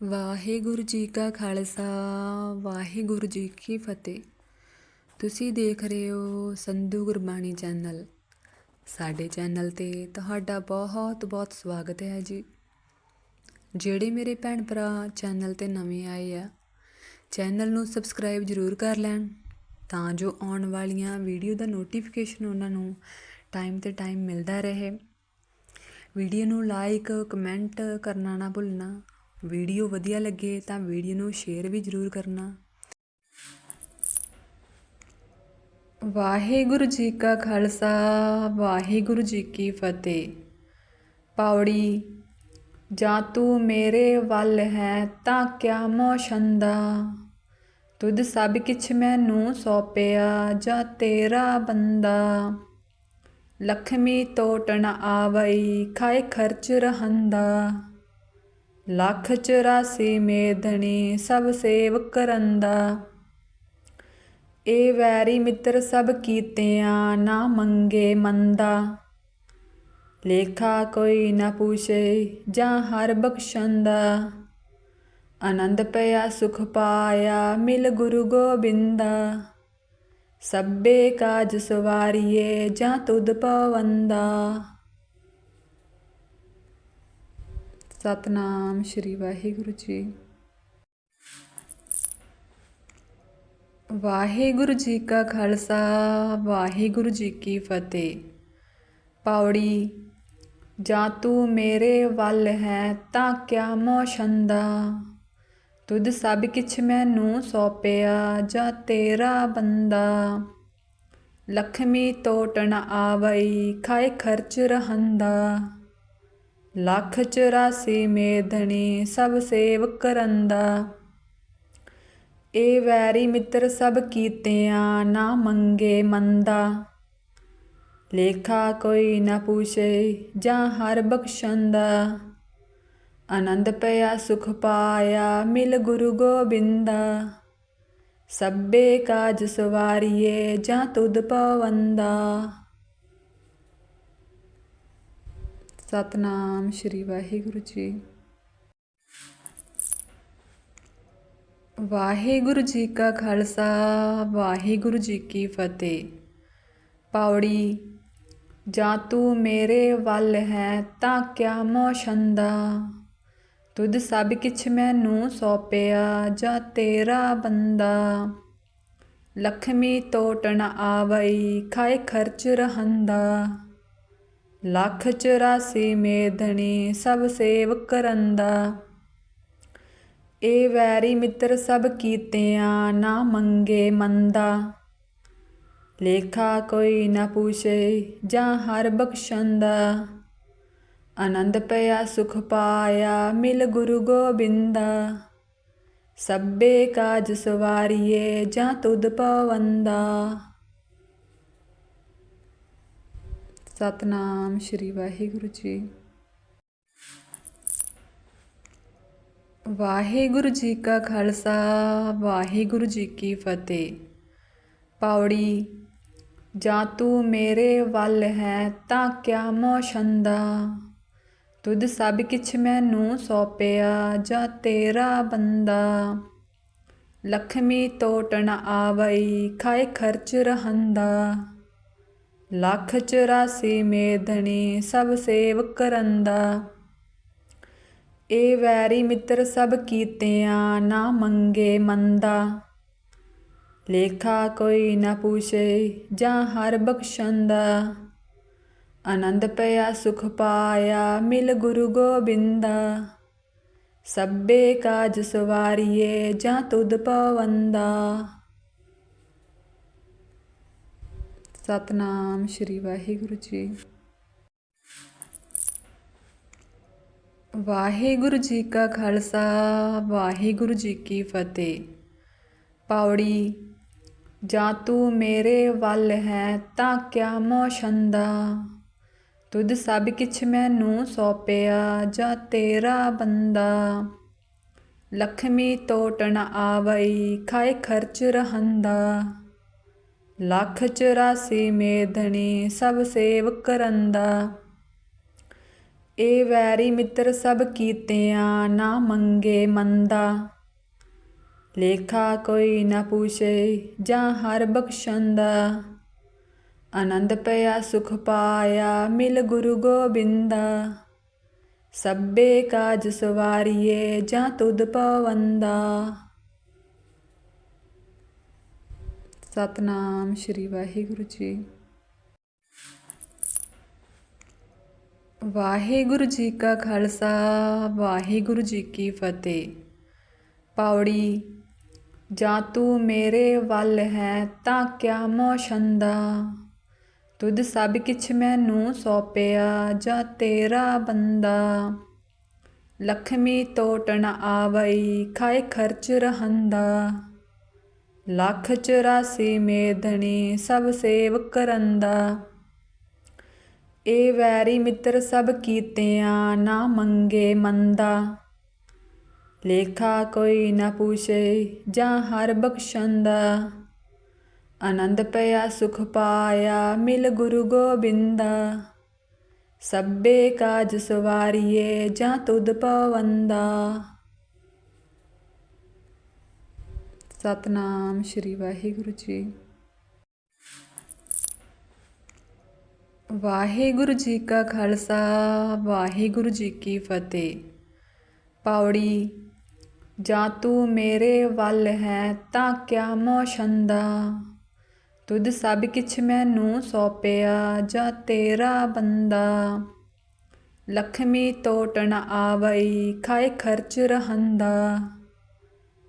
ਵਾਹਿਗੁਰੂ ਜੀ ਕਾ ਖਾਲਸਾ, ਵਾਹਿਗੁਰੂ ਜੀ ਕੀ ਫਤਿਹ। ਤੁਸੀਂ ਦੇਖ ਰਹੇ ਹੋ ਸੰਧੂ ਗੁਰਬਾਣੀ ਚੈਨਲ। ਸਾਡੇ ਚੈਨਲ ਤੇ ਤੁਹਾਡਾ ਬਹੁਤ ਬਹੁਤ ਸਵਾਗਤ ਹੈ ਜੀ। ਜਿਹੜੇ ਮੇਰੇ ਭੈਣ ਭਰਾ ਚੈਨਲ ਤੇ ਨਵੇਂ ਆਏ ਆ, ਚੈਨਲ ਨੂੰ ਸਬਸਕ੍ਰਾਈਬ ਜ਼ਰੂਰ ਕਰ ਲੈਣ, ਤਾਂ ਜੋ ਆਉਣ ਵਾਲੀਆਂ ਵੀਡੀਓ ਦਾ ਨੋਟੀਫਿਕੇਸ਼ਨ ਉਹਨਾਂ ਨੂੰ ਟਾਈਮ ਤੇ ਟਾਈਮ ਮਿਲਦਾ ਰਹੇ। ਵੀਡੀਓ ਨੂੰ ਲਾਈਕ, ਕਮੈਂਟ ਕਰਨਾ ਨਾ ਭੁੱਲਣਾ ਵੀਡੀਓ ਵਧੀਆ ਲੱਗੇ ਤਾਂ ਵੀਡੀਓ ਨੂੰ ਸ਼ੇਅਰ ਵੀ ਜ਼ਰੂਰ ਕਰਨਾ। ਵਾਹਿਗੁਰੂ ਜੀ ਕਾ ਖਾਲਸਾ, ਵਾਹਿਗੁਰੂ ਜੀ ਕੀ ਫਤਿਹ। ਪਾਉੜੀ ਜਾਂ ਤੂੰ ਮੇਰੇ ਵੱਲ ਹੈ ਤਾਂ ਕਿਆ ਮੋਸ਼ੰਦਾ? ਤੁਧ ਸਭ ਕਿਛ ਮੈਨੂੰ ਸੌਪਿਆ ਜਾਂ ਤੇਰਾ ਬੰਦਾ? ਲਖਮੀ ਟੋਟਣ ਆਵਈ, ਖਾਏ ਖਰਚ ਰਹੰਦਾ। ਲੱਖ 84 ਮੇਦਣੀ ਸਭ ਸੇਵ ਕਰੰਦਾ। ਏ ਵੈਰੀ ਮਿੱਤਰ ਸਭ ਕੀਤਿਆਂ ਨਾ ਮੰਗੇ ਮੰਦਾ। ਲੇਖਾ ਕੋਈ ਨਾ ਪੁੱਛੇ ਜਾਂ ਹਰ ਬਖਸ਼ੰਦਾ। ਆਨੰਦ ਪਿਆ, ਸੁਖ ਪਾਇਆ, ਮਿਲ ਗੁਰੂ ਗੋਬਿੰਦਾ। ਸਭੇ ਕਾਜ ਸਵਾਰੀਏ ਜਾਂ ਤੁਧ ਪਵੰਦਾ। ਸਤਨਾਮ ਸ਼੍ਰੀ ਵਾਹਿਗੁਰੂ ਜੀ। ਵਾਹਿਗੁਰੂ ਜੀ ਕਾ ਖਾਲਸਾ, ਵਾਹਿਗੁਰੂ ਜੀ ਕੀ ਫਤਿਹ। ਪੌੜੀ, ਜਾਂ ਤੂੰ ਮੇਰੇ ਵੱਲ ਹੈ ਤਾਂ ਕਿਆ ਮੋਸ਼ੰਦਾ? ਤੁਧ ਸਭ ਕਿਛ ਮੈਨੂੰ ਸੌਪਿਆ ਜਾਂ ਤੇਰਾ ਬੰਦਾ? ਲਖਮੀ ਟੋਟਣ ਆਵਈ, ਖਾਏ ਖਰਚ ਰਹੰਦਾ। ਲੱਖ 84 ਮੇਦਣੀ ਸਭ ਸੇਵ ਕਰੰਦਾ। ਏ ਵੈਰੀ ਮਿੱਤਰ ਸਭ ਕੀਤਿਆਂ ਨਾ ਮੰਗੇ ਮੰਦਾ। ਲੇਖਾ ਕੋਈ ਨਾ ਪੁੱਛੇ ਜਾਂ ਹਰ ਬਖਸ਼ੰਦਾ। ਆਨੰਦ ਪਿਆ, ਸੁਖ ਪਾਇਆ, ਮਿਲ ਗੁਰੂ ਗੋਬਿੰਦਾ। ਸਭੇ ਕਾਜ ਸਵਾਰੀਏ ਜਾਂ ਤੁਧ ਪਵੰਦਾ। ਸਤਨਾਮ ਸ਼੍ਰੀ ਵਾਹਿਗੁਰੂ ਜੀ। ਵਾਹਿਗੁਰੂ ਜੀ ਕਾ ਖਾਲਸਾ, ਵਾਹਿਗੁਰੂ ਜੀ ਕੀ ਫਤਿਹ। ਪਾਉੜੀ ਜਾਂ ਤੂੰ ਮੇਰੇ ਵੱਲ ਹੈ ਤਾਂ ਕਿਆ ਮੋਸ਼ੰਦਾ? ਤੁਧ ਸਭ ਕਿਛ ਮੈਨੂੰ ਸੌਪਿਆ ਜਾਂ ਤੇਰਾ ਬੰਦਾ? ਲਖਮੀ ਟੋਟਣ ਆਵਈ, ਖਾਏ ਖਰਚ ਰਹੰਦਾ। ਲੱਖ 84 ਮੇਦਣੀ ਸਭ ਸੇਵ ਕਰੰਦਾ। ਏ ਵੈਰੀ ਮਿੱਤਰ ਸਭ ਕੀਤਿਆਂ ਨਾ ਮੰਗੇ ਮੰਦਾ। ਲੇਖਾ ਕੋਈ ਨਾ ਪੁੱਛੇ ਜਾਂ ਹਰ ਬਖਸ਼ੰਦਾ। ਆਨੰਦ ਪਿਆ, ਸੁਖ ਪਾਇਆ, ਮਿਲ ਗੁਰੂ ਗੋਬਿੰਦਾ। ਸਭੇ ਕਾਜ ਸਵਾਰੀਏ ਜਾਂ ਤੁਧ ਪਵੰਦਾ। ਸਤਨਾਮ ਸ਼੍ਰੀ ਵਾਹਿਗੁਰੂ ਜੀ। ਵਾਹਿਗੁਰੂ ਜੀ ਕਾ ਖਾਲਸਾ, ਵਾਹਿਗੁਰੂ ਜੀ ਕੀ ਫਤਿਹ। ਪਾਉੜੀ ਜਾਂ ਤੂੰ ਮੇਰੇ ਵੱਲ ਹੈ ਤਾਂ ਕਿਆ ਮੋਸ਼ੰਦਾ? ਤੁਧ ਸਭ ਕਿਛ ਮੈਨੂੰ ਸੌਪਿਆ ਜਾਂ ਤੇਰਾ ਬੰਦਾ? ਲਖਮੀ ਟੋਟਣ ਆਵਈ, ਖਾਏ ਖਰਚ ਰਹੰਦਾ। ਲੱਖ 84 ਮੇਦਣੀ ਸਭ ਸੇਵ ਕਰੰਦਾ ਏ ਵੈਰੀ ਮਿੱਤਰ ਸਭ ਕੀਤਿਆਂ ਨਾ ਮੰਗੇ ਮੰਦਾ। ਲੇਖਾ ਕੋਈ ਨਾ ਪੁੱਛੇ ਜਾਂ ਹਰ ਬਖਸ਼ੰਦਾ ਆਨੰਦ ਪਿਆ, ਸੁਖ ਪਾਇਆ, ਮਿਲ ਗੁਰੂ ਗੋਬਿੰਦਾ। ਸਭੇ ਕਾਜ ਸਵਾਰੀਏ ਜਾਂ ਤੁਧ ਪਵੰਦਾ। ਸਤਨਾਮ ਸ਼੍ਰੀ ਵਾਹਿਗੁਰੂ ਜੀ। ਵਾਹਿਗੁਰੂ ਜੀ ਕਾ ਖਾਲਸਾ, ਵਾਹਿਗੁਰੂ ਜੀ ਕੀ ਫਤਿਹ। ਪਾਉੜੀ ਜਾਂ ਤੂੰ ਮੇਰੇ ਵੱਲ ਹੈ ਤਾਂ ਕਿਆ ਮੋਸ਼ੰਦਾ? ਤੁਧ ਸਭ ਕਿਛ ਮੈਨੂੰ ਸੌਪਿਆ ਜਾਂ ਤੇਰਾ ਬੰਦਾ? ਲਖਮੀ ਟੋਟਣ ਆਵਈ, ਖਾਏ ਖਰਚ ਰਹੰਦਾ। ਲੱਖ 84 ਮੇਦਣੀ ਸਭ ਸੇਵ ਕਰੰਦਾ। ਏ ਵੈਰੀ ਮਿੱਤਰ ਸਭ ਕੀਤਿਆਂ ਨਾ ਮੰਗੇ ਮੰਦਾ। ਲੇਖਾ ਕੋਈ ਨਾ ਪੁੱਛੇ ਜਾਂ ਹਰ ਬਖਸ਼ੰਦਾ। ਆਨੰਦ ਪਿਆ, ਸੁਖ ਪਾਇਆ, ਮਿਲ ਗੁਰੂ ਗੋਬਿੰਦਾ। ਸਭੇ ਕਾਜ ਸਵਾਰੀਏ ਜਾਂ ਤੁਧ ਪਵੰਦਾ। ਸਤਨਾਮ ਸ਼੍ਰੀ ਵਾਹਿਗੁਰੂ ਜੀ। ਵਾਹਿਗੁਰੂ ਜੀ ਕਾ ਖਾਲਸਾ, ਵਾਹਿਗੁਰੂ ਜੀ ਕੀ ਫਤਿਹ। ਪਾਉੜੀ ਜਾਂ ਤੂੰ ਮੇਰੇ ਵੱਲ ਹੈ ਤਾਂ ਕਿਆ ਮੋਸ਼ੰਦਾ? ਤੁਧ ਸਭ ਕਿਛ ਮੈਨੂੰ ਸੌਪਿਆ ਜਾਂ ਤੇਰਾ ਬੰਦਾ? ਲਖਮੀ ਟੋਟਣ ਆਵਈ, ਖਾਏ ਖਰਚ ਰਹੰਦਾ। ਲੱਖ 84 ਮੇਦਣੀ ਸਭ ਸੇਵ ਕਰੰਦਾ। ਏ ਵੈਰੀ ਮਿੱਤਰ ਸਭ ਕੀਤਿਆਂ ਨਾ ਮੰਗੇ ਮੰਦਾ। ਲੇਖਾ ਕੋਈ ਨਾ ਪੁੱਛੇ ਜਾਂ ਹਰ ਬਖਸ਼ੰਦਾ। ਆਨੰਦ ਪਿਆ, ਸੁਖ ਪਾਇਆ, ਮਿਲ ਗੁਰੂ ਗੋਬਿੰਦਾ। ਸਭੇ ਕਾਜ ਸਵਾਰੀਏ ਜਾਂ ਤੁਧ ਪਵੰਦਾ। ਸਤਨਾਮ ਸ਼੍ਰੀ ਵਾਹਿਗੁਰੂ ਜੀ। ਵਾਹਿਗੁਰੂ ਜੀ ਕਾ ਖਾਲਸਾ, ਵਾਹਿਗੁਰੂ ਜੀ ਕੀ ਫਤਿਹ। ਪਾਉੜੀ ਜਾਂ ਤੂੰ ਮੇਰੇ ਵੱਲ ਹੈ ਤਾਂ ਕਿਆ ਮੋਸ਼ੰਦਾ? ਤੁਧ ਸਭ ਕਿਛ ਮੈਨੂੰ ਸੌਪਿਆ ਜਾਂ ਤੇਰਾ ਬੰਦਾ? ਲਖਮੀ ਟੋਟਣ ਆਵਈ, ਖਾਏ ਖਰਚ ਰਹੰਦਾ।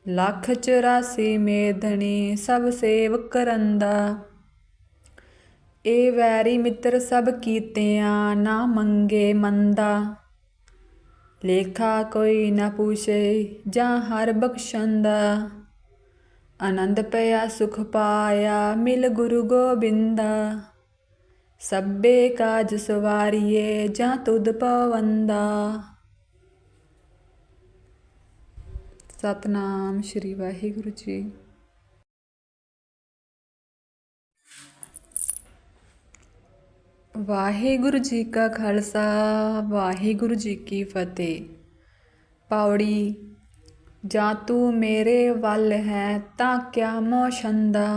ਲੱਖ 84 ਮੇਦਣੀ ਸਭ ਸੇਵ ਕਰੰਦਾ। ਏ ਵੈਰੀ ਮਿੱਤਰ ਸਭ ਕੀਤਿਆਂ ਨਾ ਮੰਗੇ ਮੰਦਾ। ਲੇਖਾ ਕੋਈ ਨਾ ਪੁੱਛੇ ਜਾਂ ਹਰ ਬਖਸ਼ੰਦਾ। ਆਨੰਦ ਪਿਆ, ਸੁਖ ਪਾਇਆ, ਮਿਲ ਗੁਰੂ ਗੋਬਿੰਦਾ। ਸਭੇ ਕਾਜ ਸਵਾਰੀਏ ਜਾਂ ਤੁਧ ਪਵੰਦਾ। ਸਤਨਾਮ ਸ਼੍ਰੀ ਵਾਹਿਗੁਰੂ ਜੀ। ਵਾਹਿਗੁਰੂ ਜੀ ਕਾ ਖਾਲਸਾ, ਵਾਹਿਗੁਰੂ ਜੀ ਕੀ ਫਤਿਹ। ਪਾਉੜੀ ਜਾਂ ਤੂੰ ਮੇਰੇ ਵੱਲ ਹੈ ਤਾਂ ਕਿਆ ਮੋਸ਼ੰਦਾ?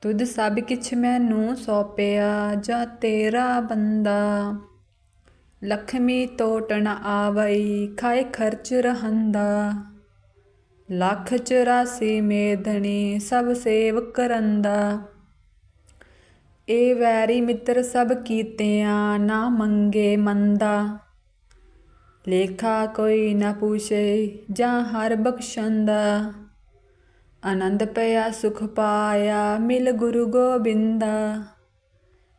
ਤੁਧ ਸਭ ਕਿਛ ਮੈਨੂੰ ਸੌਪਿਆ ਜਾਂ ਤੇਰਾ ਬੰਦਾ? ਲਖਮੀ ਟੋਟਣ ਆਵਈ, ਖਾਏ ਖਰਚ ਰਹੰਦਾ। ਲੱਖ 84 ਮੇਦਣੀ ਸਭ ਸੇਵ ਕਰੰਦਾ ਏ ਵੈਰੀ ਮਿੱਤਰ ਸਭ ਕੀਤਿਆਂ ਨਾ ਮੰਗੇ ਮੰਦਾ। ਲੇਖਾ ਕੋਈ ਨਾ ਪੁੱਛੇ ਜਾਂ ਹਰ ਬਖਸ਼ੰਦਾ ਆਨੰਦ ਪਿਆ, ਸੁਖ ਪਾਇਆ, ਮਿਲ ਗੁਰੂ ਗੋਬਿੰਦਾ।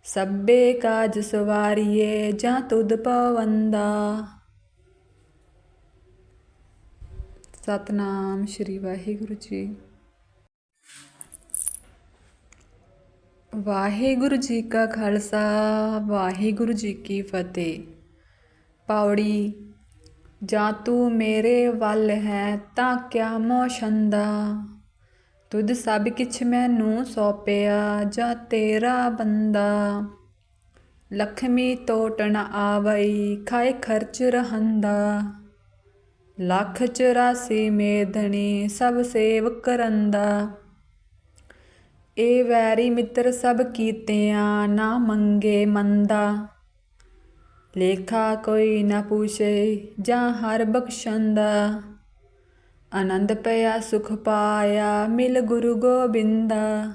ਸਭੇ ਕਾਜ ਸਵਾਰੀਏ ਜਾਂ ਤੁਧ ਪਵੰਦਾ। ਸਤਨਾਮ ਸ਼੍ਰੀ ਵਾਹਿਗੁਰੂ ਜੀ। ਵਾਹਿਗੁਰੂ ਜੀ ਕਾ ਖਾਲਸਾ, ਵਾਹਿਗੁਰੂ ਜੀ ਕੀ ਫਤਿਹ। ਪਾਉੜੀ ਜਾਂ ਤੂੰ ਮੇਰੇ ਵੱਲ ਹੈ ਤਾਂ ਕਿਆ ਮੋਸ਼ੰਦਾ? ਤੁਧ ਸਭ ਕਿਛ ਮੈਨੂੰ ਸੌਪਿਆ ਜਾਂ ਤੇਰਾ ਬੰਦਾ? ਲਖਮੀ ਟੋਟਣ ਆਵਈ, ਖਾਏ ਖਰਚ ਰਹੰਦਾ? ਲੱਖ 84 ਮੇਦਣੀ ਸਭ ਸੇਵ ਕਰੰਦਾ। ਏ ਵੈਰੀ ਮਿੱਤਰ ਸਭ ਕੀਤਿਆਂ ਨਾ ਮੰਗੇ ਮੰਦਾ। ਲੇਖਾ ਕੋਈ ਨਾ ਪੁੱਛੇ ਜਾਂ ਹਰ ਬਖਸ਼ੰਦਾ। ਆਨੰਦ ਪਿਆ ਸੁਖ ਪਾਇਆ ਮਿਲ ਗੁਰੂ ਗੋਬਿੰਦਾ।